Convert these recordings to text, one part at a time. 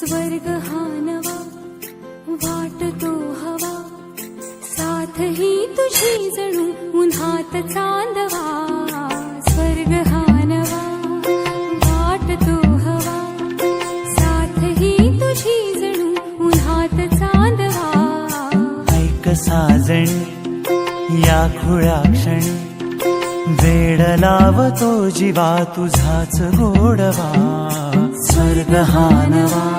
स्वर्ग हा नवा वाटतो हवा. साथ ही तुझी जणू उन्हात चांदवा. स्वर्ग हा नवा वाटतो हवा. साथ ही तुझी जणू उन्हात चांदवा. ऐक साजणी या खुळ्या क्षणी. वेड लावतो जीवा तुझाच गोडवा. स्वर्ग हा नवा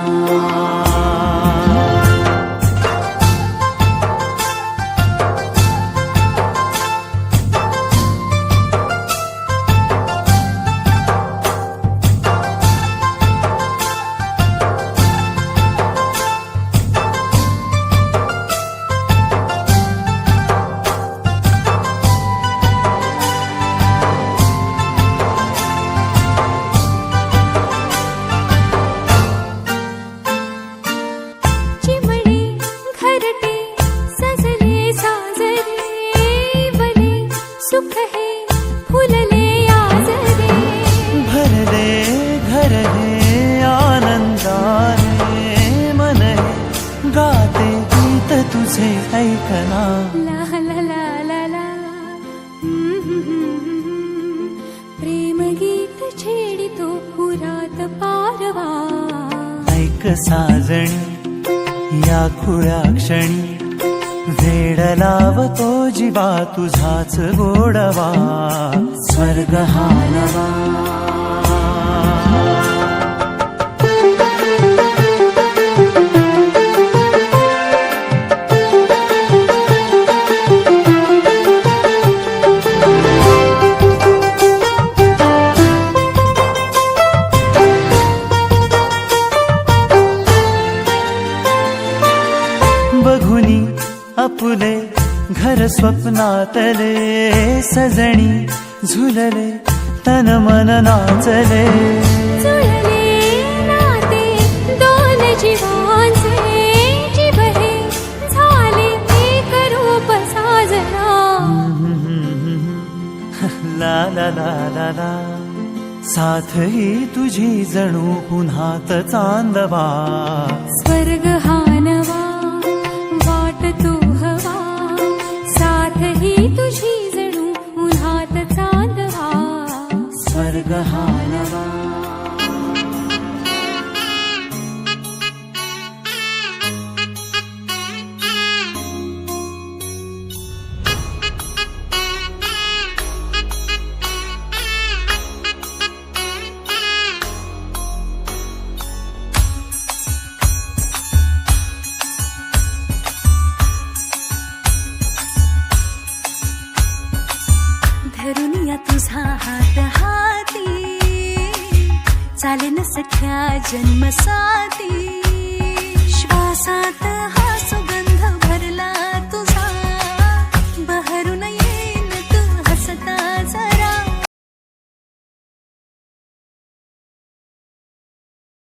ऐकना ला ला ला ला ला प्रेम गीत छेडितो पुरात पारवा ऐक साजणी या खुळ्या क्षणी वेड लावतो जीवा तुझाच गोडवा। स्वर्ग हा घर स्वप्नातले सजणी झुलले तन मन नाचले. जुळले नाते दोन जीवांचे जीव हे झाले एक रूप साजना. ला ला ला ला ला. साथ ही तुझी जणू पुन्हात चांदवा. स्वर्ग हा नवा तुझी जणू उन्हात चांदवा. स्वर्ग हा धरून या तुझा हात हाती. चालेन सख्या जन्म साथी श्वासात